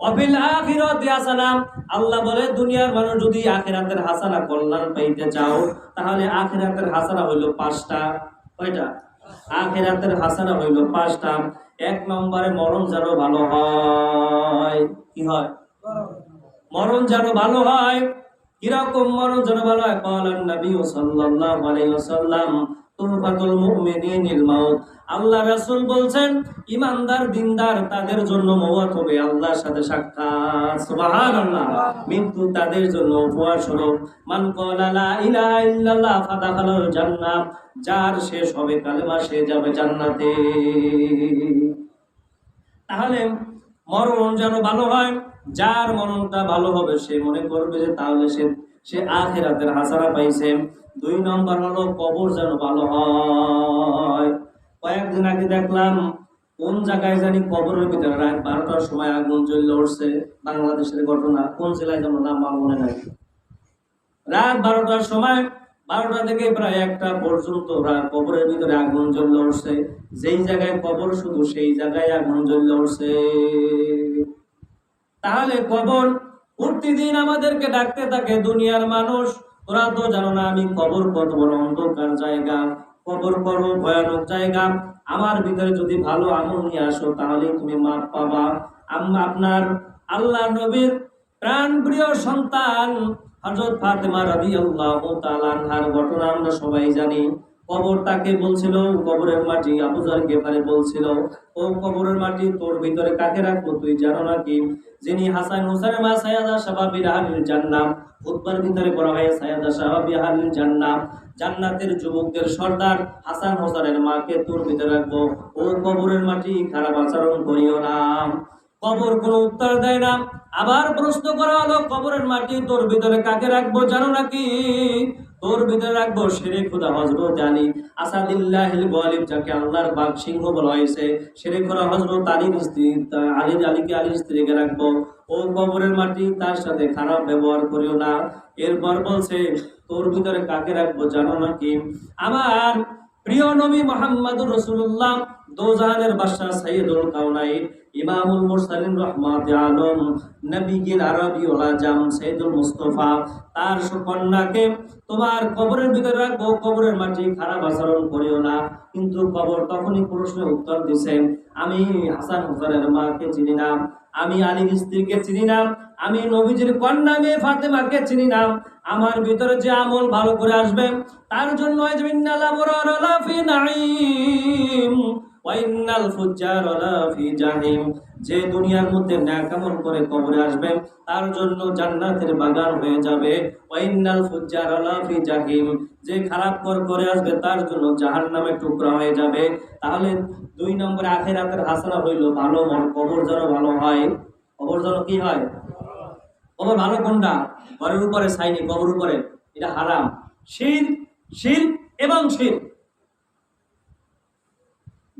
অফিল আল্লাহ বলে, দুনিয়ার মানুষ যদি আখিরাতের হাসানা কল্যাণ পাইতে চাও, তাহলে আখিরাতের হাসানা হইল পাঁচটা। কয়টা? আখিরাতের হাসানা হইল পাঁচটা। এক নম্বরে মরণ যেন ভালো হয়, কি হয়? মরণ যেন ভালো হয়। কীরকম মরণ যেন ভালো হয়? কলান নবী আল্লাহ বলছেন, ইমানদার, দিনদার, তাদের জন্য হবে আল্লাহর সাথে সাক্ষাৎ। সুবহানাল্লাহ। মৃত্যু তাদের জন্য উপহার স্বরূপ। মান লা ইলাহা ইল্লাল্লাহ ফাদাখালাল জান্নাহ যার শেষ হবে কালেমা, সে যাবে জান্নাতে। তাহলে মরণ যেন ভালো হয়, যার মরণটা ভালো হবে সে মনে করবে যে তাহলে সে সে আখেরাতের হাসারা পাইছে। দুই নম্বর হলো কবর যেন ভালো হয়। কয়েকদিন আগে দেখলাম, কোন জায়গায় জানি কবরের ভিতরে রাত বারোটার সময় আগুন জ্বললে উঠছে। বাংলাদেশের ঘটনা, কোন জেলায় যেন নাম আমার মনে নাই। রাত বারোটার সময়, বারোটা থেকে প্রায় একটা পর্যন্ত কবরের ভিতরে আগুন জ্বললে উঠছে। যেই জায়গায় কবর শুধু সেই জায়গায় আগুন জ্বললে উঠছে। তাহলে কবর প্রতিদিন আমাদেরকে ডাকতে থাকে, দুনিয়ার মানুষ তোরা তো জানো না আমি কবর কত বড় অন্ধকার জায়গা, কবর বড় ভয়ানক জায়গা। আমার ভিতরে যদি ভালো আমল নিয়ে আসো তাহলে তুমি মাপ পাবা। আম- আপনার আল্লাহ নবীর প্রাণ প্রিয় সন্তান, হযরত ফাতেমা রাদিয়াল্লাহু তাআলা আনহার ঘটনা আমরা সবাই জানি। কবর তাকে বলছিল, কবরের মাটি আবু জার গেফারে বলছিল, ও কবরের মাটি তোর ভিতরে কাকে রাখব? তুই জানো নাকি যিনি হাসান হোসেনের মা সায়াদা শাবাবির আহলিল জান্নাত খুতবার ভিতরে বলা হয় সায়াদা শাবাবি আহলিল জান্নাত জান্নাতের যুবকদের সর্দার হাসান হোসেনের মাকে তোর ভিতরে রাখব। ও কবরের মাটি খারাপ আচরণ করিও না। কবর কোনো উত্তর দেয় না। আবার প্রশ্ন করা হলো, কবরের মাটি তোর ভিতরে কাকে রাখব জানো নাকি? তোর ভিতরে রাখব শেরে খুদা হজরত আলী। আসাদিল্লাহিল গালিব যাকে আল্লাহর বাঘ সিংহ বলা হয়েছে শেরে খোরা হজরত আলীর স্ত্রী আলী আলীকে আলীর স্ত্রীকে রাখব। ও কবরের মাটি তার সাথে খারাপ ব্যবহার করিও না। এরপর বলছে, তোর ভিতরে কাকে রাখব জানো নাকি আমার প্রিয় নবী মোহাম্মদুর রসুল্লাহ বাদশাহ সাইয়্যিদুল কাউনাইন ইমামুল মুরসালিন রহমাত আলম, নবীগির আরবি সাইদুল মুস্তফা, তার সুকন্যাকে তোমার কবরের ভিতরে রাখব, কবরের মাটি খারাপ আচরণ করিও না। কিন্তু কবর তখনই প্রশ্নের উত্তর দিছে, আমি হাসান হোসেনের মাকে চিনি না। আমি আলীর স্ত্রীকে চিনি না, আমি নবীজির কন্যা মেয়ে ফাতেমাকে চিনি না। আমার ভিতরে যে আমল ভালো করে আসবে, তার জন্য নাঈম ফুজ্জার লাফি জাহিম। যে দুনিয়ার মধ্যে ন্যাক আমল করে কবরে আসবে, তার জন্য জান্নাতের বাগান হয়ে যাবে। ওয়া ইন্নাল ফুজ্জার লাফি জাহিম। যে খারাপ কর করে আসবে, তার জন্য জাহান্নামের টুকরা হয়ে যাবে। তাহলে দুই নম্বরে আখেরাতের হাসানা হইল, ভালো মন, কবর যেন ভালো হয়। কবর যেন কি হয়? কবর ভালো কোনটা? ঘরের উপরে সাইনি কবর উপরে। এটা হারাম। শির শির এবং শির।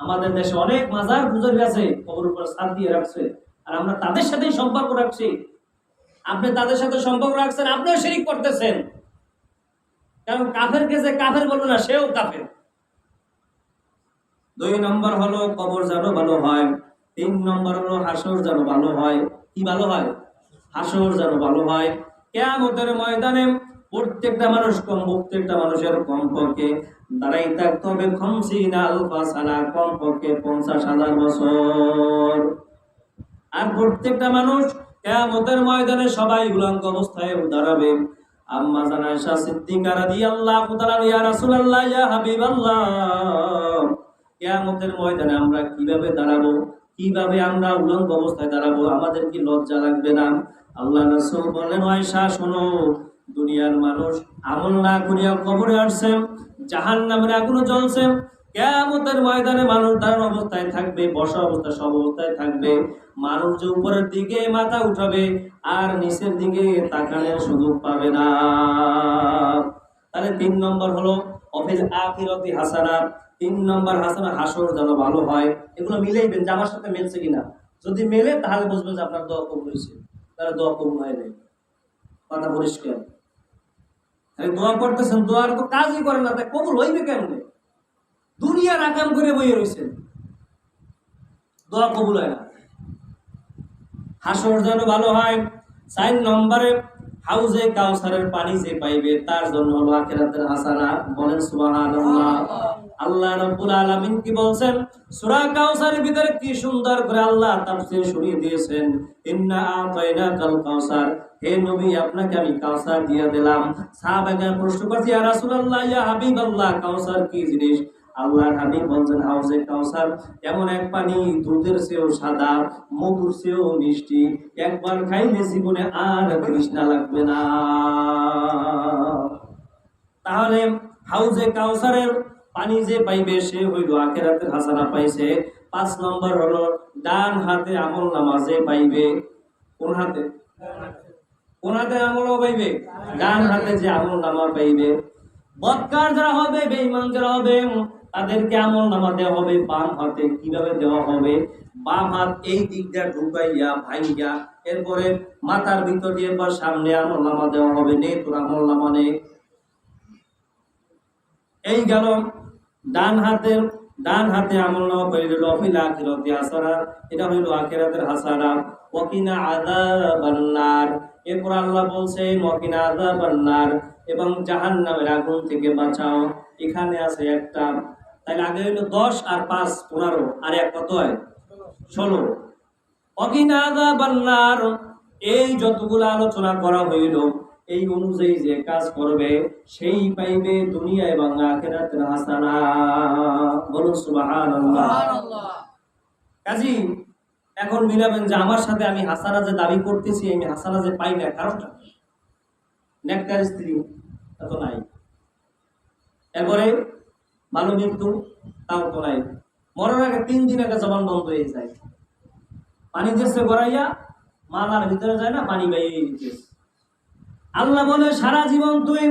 আমাদের দেশে অনেক মাজার পূজারি আছে, কবর উপরে ছাদ দিয়ে রাখছে। আর আমরা তাদের সাথেই সম্পর্ক রাখছি। আপনি তাদের সাথে সম্পর্ক রাখছেন, আপনিও শিরিক করতেছেন। কারণ কাফেরকে যে কাফের বলব না, সেও কাফের। দুই নম্বর হলো, কবর যেন ভালো হয়। তিন নম্বর হলো, হাসর যেন ভালো হয়। কি ভালো হয়? হাসর যেন ভালো হয়। কেয়ামতের ময়দানে প্রত্যেকটা মানুষ কম, প্রত্যেকটা মানুষের কমপক্ষে দাঁড়াই থাকতে হবে আলফা সানা কমপক্ষে পঞ্চাশ হাজার বছর। আর প্রত্যেকটা মানুষ কেয়ামতের ময়দানে সবাই উলঙ্গ অবস্থায় দাঁড়াবে। আম্মা জানা সিদ্দিকা রাদিয়াল্লাহু তাআলা ইয়া রাসূলুল্লাহ, ইয়া হাবিবাল্লাহ, কিয়ামতের ময়দানে আমরা কীভাবে দাঁড়াবো? কীভাবে আমরা উলঙ্গ অবস্থায় দাঁড়াবো? আমাদের কি লজ্জা লাগবে না? আল্লাহ রাসূল বলেন আয়েশা, শোনো দুনিয়ার মানুষ আমল না করিয়া কবরে আসছে, জাহান্নামের আগুনে জ্বলছে। কেয়ামতের ময়দানে মানুষ দাঁড়ানো অবস্থায় থাকবে, বসা অবস্থায়, সব অবস্থায় থাকবে। মানুষ যে উপরের দিকে মাথা উঠাবে, আর নিচের দিকে তাকানোর সুযোগ পাবে না। তাহলে তিন নম্বর হলো, অফিস আখিরতি হাসানা। তিন নম্বর হাসানা, হাসর যেন ভালো হয়। এগুলো মিলেইবেন যে আমার সাথে মিলছে কিনা। যদি মেলে, তাহলে বুঝবেন যে আপনার দোয়া কবুল হয়েছে। তাহলে দোয়া কবুল হয় নাই কথা পরিষ্কার। আরে দোয়া করতেছেন দোয়ার তো কাজই করেন না তাই কবুল হইবে কেমনে? দুনিয়ার আকাম করে বইয়ে রয়েছেন দোয়া কবুল হয় না। হাসর যেন ভালো হয়, চার নম্বরে হাউজে কাউসারের পানি যে পাইবে, তার জন্য হলো আখিরাতের হাসানা। বলেন সুবহানাল্লাহ। আল্লাহ রাব্বুল আলামিন কি বলছেন? সূরা কাউসারের ভিতরে কি সুন্দর করে আল্লাহ তাফসীর শুনিয়ে দিয়েছেন। ইন্না আতাইনাকাল কাউসার। হে নবী, আপনাকে আমি কাউসার দিয়ে দিলাম। সাহাবাগণ প্রশ্ন করছে, ইয়া রাসূলুল্লাহ, ইয়া হাবিবাল্লাহ, কাউসার কি জিনিস? আল্লাহর হাবিব বলছেন হাউজে কাউসার, এমন এক পানি, দুধের চেয়েও সাদা, মধুর চেয়েও মিষ্টি, একবার খাইলে জীবনে আর তৃষ্ণা লাগবে না। তাহলে হাউজে কাউসারের পানি যে পাইবে, সে হইল আখেরাতের হাসানা পাইছে। পাঁচ নম্বর হলো, ডান হাতে আমল নামাজে পাইবে, কোন হাতে? হাতে আমলও পাইবে। ডান হাতে যে আমল নামা পাইবে। বৎকার যারা হবে, বেঈমান যারা হবে, তাদেরকে আমল নামা দেওয়া হবে। বাম হাতে কীভাবে দেওয়া হবে? বাম হাত এই দিকটা ঢুকাইয়া ভাইয়া এরপরে মাথার ভিতর দিয়ে বা সামনে আমল নামা দেওয়া হবে। নে, তোর আমল নামা নে। এই গেল ডান হাতের ডান হাতে আমল নামা পেয়ে গেল অফিল আখিরতি হাসানা। এটা হইল আখিরাতের হাসানা। ওয়াকিনা আযাবান্নার। এরপর আল্লাহ বলছেন, ওয়াকিনা আযাবান্নার এবং জাহান নামের আগুন থেকে বাঁচাও। এখানে আছে একটা। তাহলে আগে হইল দশ আর পাঁচ, পনেরো। আর এক কত হয়? ষোলো। অকিনা আযাবান্নার। এই যতগুলো আলোচনা করা হইল এই অনুযায়ী যে কাজ করবে সেই পাইবে দুনিয়া এবং আখিরাতের হাসানা। বলুন সুবহানাল্লাহ। কাজী এখন মিলাবেন যে আমার সাথে আমি হাসানা যে দাবি করতেছি আমি হাসানা যে পাই না কারণটা নেকটার স্ত্রী তা তো নাই। এরপরে ভালো মৃত্যু তাও তো নাই। মরার আগে তিন দিন আগে জবান বন্ধ হয়ে যায়। পানি দেশে গড়াইয়া মালার ভিতরে যায় না পানি বাইয়ে দিতেছে আল্লাহ বলে, সারা জীবন তুই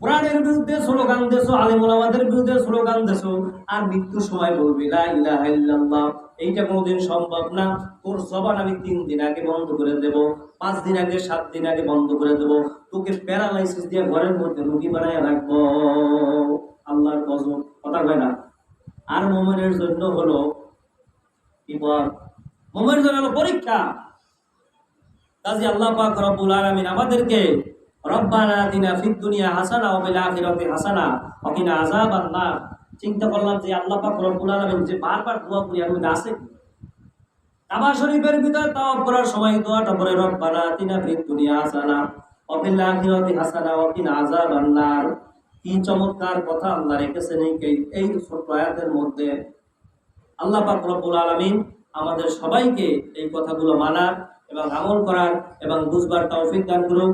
কোরআনের বিরুদ্ধে স্লোগান দেছো আলিমুল আমাদের বিরুদ্ধে স্লোগান দেছো, আর মৃত্যুর সময় বলবি, লা ইলাহা ইল্লাল্লাহ। এইটা কোনোদিন সম্ভব না। তোর জবান আমি তিন দিন আগে বন্ধ করে দেব, পাঁচ দিন আগে, সাত দিন আগে বন্ধ করে দেব। তোকে প্যারালাইসিস দিয়ে ঘরের মধ্যে রুগী বানায় রাখব। আল্লাহর কসম কথা কয় না? আর মোমেনের জন্য হলো বিপদ মোমেনের জন্য হলো পরীক্ষা। কাজী আল্লাহ পাক রব্বুল আলামিন আমাদেরকে, রব্বানা আতিনা ফিদ দুনিয়া হাসানা ওয়া ফিল আখিরাতি হাসানা ওয়া কিনা আযাবান নার চিন্তা করলাম যে আল্লাহ পাক রব্বুল আলামিন যে বারবার দোয়া করি, আমি আছে কাবা শরীফের ভিতরে তাওয়াব করার সময় দোয়াটা পড়ে, রব্বানা আতিনা ফিদ দুনিয়া হাসানা ওয়া ফিল আখিরাতি হাসানা ওয়া কিনা আযাবান নার কি চমৎকার কথা আল্লাহ রেখেছেন এই এই ছোট্ট আয়াতের মধ্যে। আল্লাহ পাক রব্বুল আলামিন আমাদের সবাইকে এই কথাগুলো মানার। এবং আমল করার এবং বুঝবার তৌফিক দান করুন।